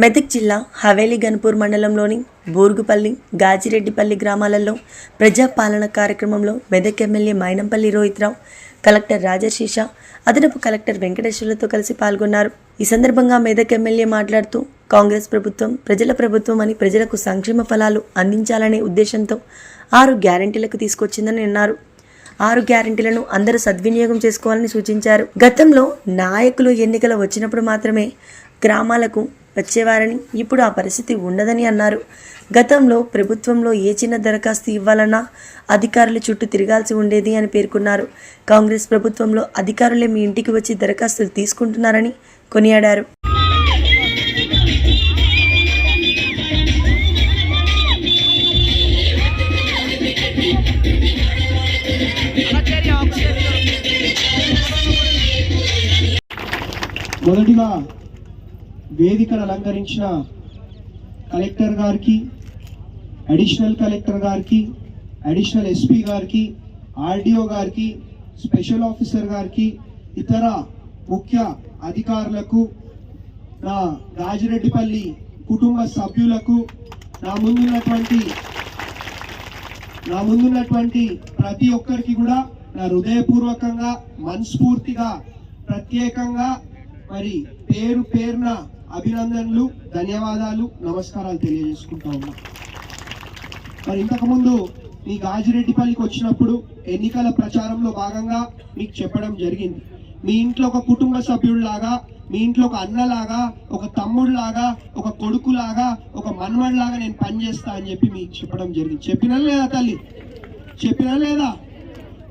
మెదక్ జిల్లా హవేలీ గన్పూర్ మండలంలోని బూర్గుపల్లి గాజిరెడ్డిపల్లి గ్రామాలలో ప్రజాపాలన కార్యక్రమంలో మెదక్ ఎమ్మెల్యే మైనంపల్లి రోహిత్రావు కలెక్టర్ రాజశీష అదనపు కలెక్టర్ వెంకటేశ్వర్లతో కలిసి పాల్గొన్నారు. ఈ సందర్భంగా మెదక్ ఎమ్మెల్యే మాట్లాడుతూ కాంగ్రెస్ ప్రభుత్వం ప్రజల ప్రభుత్వం అని ప్రజలకు సంక్షేమ ఫలాలు అందించాలనే ఉద్దేశంతో ఆరు గ్యారంటీలకు తీసుకొచ్చిందని అన్నారు. ఆరు గ్యారెంటీలను అందరూ సద్వినియోగం చేసుకోవాలని సూచించారు. గతంలో నాయకులు ఎన్నికలు వచ్చినప్పుడు మాత్రమే గ్రామాలకు వచ్చేవారని ఇప్పుడు ఆ పరిస్థితి ఉండదని అన్నారు. గతంలో ప్రభుత్వంలో ఏ చిన్న దరఖాస్తు ఇవ్వాలన్నా అధికారుల చుట్టూ తిరగాల్సి ఉండేది అని పేర్కొన్నారు. కాంగ్రెస్ ప్రభుత్వంలో అధికారులే మీ ఇంటికి వచ్చి దరఖాస్తులు తీసుకుంటున్నారని కొనియాడారు. మొదటిగా వేదికను అలంకరించిన కలెక్టర్ గారికి అడిషనల్ కలెక్టర్ గారికి అడిషనల్ ఎస్పీ గారికి ఆర్డీఓ గారికి స్పెషల్ ఆఫీసర్ గారికి ఇతర ముఖ్య అధికారులకు నా రాజిరెడ్డిపల్లి కుటుంబ సభ్యులకు నా ముందున్నటువంటి నా ముందున్నటువంటి ప్రతి ఒక్కరికి కూడా నా హృదయపూర్వకంగా మనస్ఫూర్తిగా ప్రత్యేకంగా మరి పేరు పేరున అభినందనలు ధన్యవాదాలు నమస్కారాలు తెలియజేసుకుంటా ఉన్నా. మరి ఇంతకుముందు మీ గాజిరెడ్డిపల్లికి వచ్చినప్పుడు ఎన్నికల ప్రచారంలో భాగంగా మీకు చెప్పడం జరిగింది. మీ ఇంట్లో ఒక కుటుంబ సభ్యుడిలాగా మీ ఇంట్లో ఒక అన్నలాగా ఒక తమ్ముడిలాగా ఒక కొడుకులాగా ఒక మనమడిలాగా నేను పనిచేస్తా అని చెప్పి మీకు చెప్పడం జరిగింది. చెప్పినా లేదా తల్లి? చెప్పినా లేదా?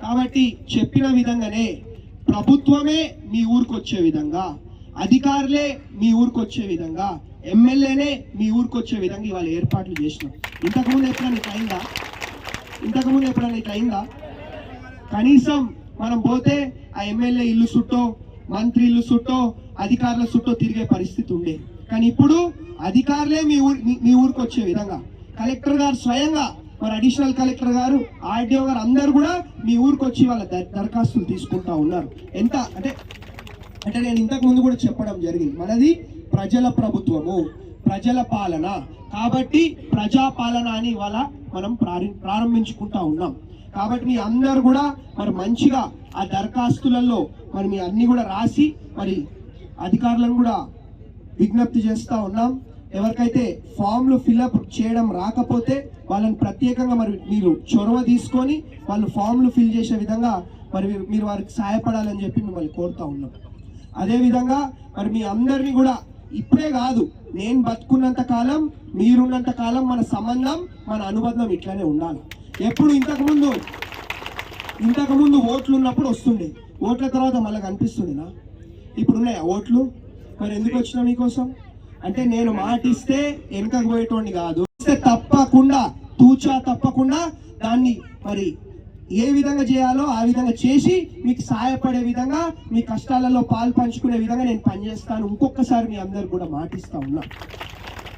కాబట్టి చెప్పిన విధంగానే ప్రభుత్వమే మీ ఊరికి వచ్చే విధంగా అధికారులే మీ ఊరికి వచ్చే విధంగా ఎమ్మెల్యేనే మీ ఊరికి వచ్చే విధంగా ఇవాళ ఏర్పాట్లు చేసినాం ఇంతకుముందు ఎప్పుడైనా ఇట్లా అయిందా? ఇంతకుముందు ఎప్పుడైనా ఇట్లా అయిందా? కనీసం మనం పోతే ఆ ఎమ్మెల్యే ఇల్లు చుట్టో మంత్రి ఇల్లు చుట్టో అధికారుల చుట్టో తిరిగే పరిస్థితి ఉండే. కానీ ఇప్పుడు అధికారులే మీ ఊరి మీ- ఊరికి వచ్చే విధంగా. కలెక్టర్ గారు స్వయంగా మరి అడిషనల్ కలెక్టర్ గారు ఆర్డీఓ గారు అందరు కూడా మీ ఊరికి వచ్చి వాళ్ళ దరఖాస్తులు తీసుకుంటా ఉన్నారు. ఎంత అంటే అంటే నేను ఇంతకు ముందు కూడా చెప్పడం జరిగింది. మనది ప్రజల ప్రభుత్వము ప్రజల పాలన. కాబట్టి ప్రజా పాలన అని ఇవాళ మనం ప్రారం- ప్రారంభించుకుంటా ఉన్నాం. కాబట్టి మీ అందరు కూడా మరి మంచిగా ఆ దరఖాస్తులలో మరి మీ అన్ని కూడా రాసి మరి అధికారులను కూడా విజ్ఞప్తి చేస్తూ ఉన్నాం. ఎవరికైతే ఫామ్లు ఫిల్అప్ చేయడం రాకపోతే వాళ్ళని ప్రత్యేకంగా మరి మీరు చొరవ తీసుకొని వాళ్ళు ఫామ్లు ఫిల్ చేసే విధంగా మరి మీరు- మీరు వారికి సహాయపడాలని చెప్పి మిమ్మల్ని కోరుతా ఉన్నాం. అదేవిధంగా మరి మీ అందరినీ కూడా ఇప్పుడే కాదు నేను బతుకున్నంత కాలం మీరున్నంత కాలం మన సంబంధం మన అనుబంధం ఇట్లానే ఉండాలి. ఎప్పుడు ఇంతకుముందు ఇంతకుముందు ఓట్లు ఉన్నప్పుడు వస్తుండే. ఓట్ల తర్వాత మళ్ళీ కనిపిస్తుండేనా? ఇప్పుడు ఉన్నాయా ఓట్లు? మరి ఎందుకు వచ్చినా మీకోసం? అంటే నేను మాటిస్తే వెనకకు పోయేటోడిని కాదు. తప్పకుండా తూచా తప్పకుండా దాన్ని మరి ఏ విధంగా చేయాలో ఆ విధంగా చేసి మీకు సహాయపడే విధంగా మీ కష్టాలలో పాలు పంచుకునే విధంగా నేను పనిచేస్తాను. ఇంకొకసారి మీ అందరు కూడా మాటిస్తా ఉన్నా.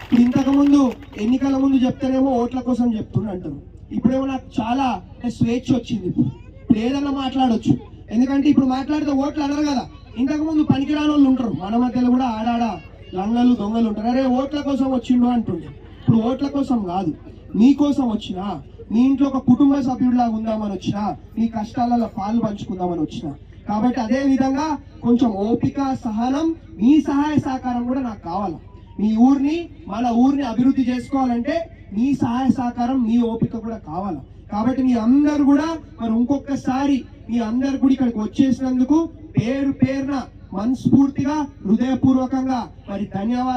ఇప్పుడు ఇంతకుముందు ఎన్నికల ముందు చెప్తేనేమో ఓట్ల కోసం చెప్తున్నా అంటారు. ఇప్పుడేమో నాకు చాలా స్వేచ్ఛ వచ్చింది ఇప్పుడు. ఇప్పుడు ఏదన్నా మాట్లాడొచ్చు. ఎందుకంటే ఇప్పుడు మాట్లాడితే ఓట్లు అనరు కదా. ఇంతకుముందు పనికిరాని వాళ్ళు ఉంటారు. మన మధ్యలో కూడా ఆడాడ లంగలు దొంగలు ఉంటారు. అరే ఓట్ల కోసం వచ్చిండు అంటుండే. ఇప్పుడు ఓట్ల కోసం కాదు. మీ కోసం వచ్చినా మీ ఇంట్లో ఒక కుటుంబ సభ్యుడిలాగా ఉందామని వచ్చిన మీ కష్టాలలో పాలు పంచుకుందామని వచ్చిన. కాబట్టి అదే విధంగా కొంచెం ఓపిక సహనం మీ సహాయ సహకారం కూడా నాకు కావాలి? మీ ఊరిని మన ఊరిని అభివృద్ధి చేసుకోవాలంటే మీ సహాయ సహకారం మీ ఓపిక కూడా కావాలి? కాబట్టి మీ అందరు కూడా మరి ఇంకొకసారి మీ అందరు కూడా ఇక్కడికి వచ్చేసినందుకు పేరు పేరున మనస్ఫూర్తిగా హృదయపూర్వకంగా మరి ధన్యవాదాలు.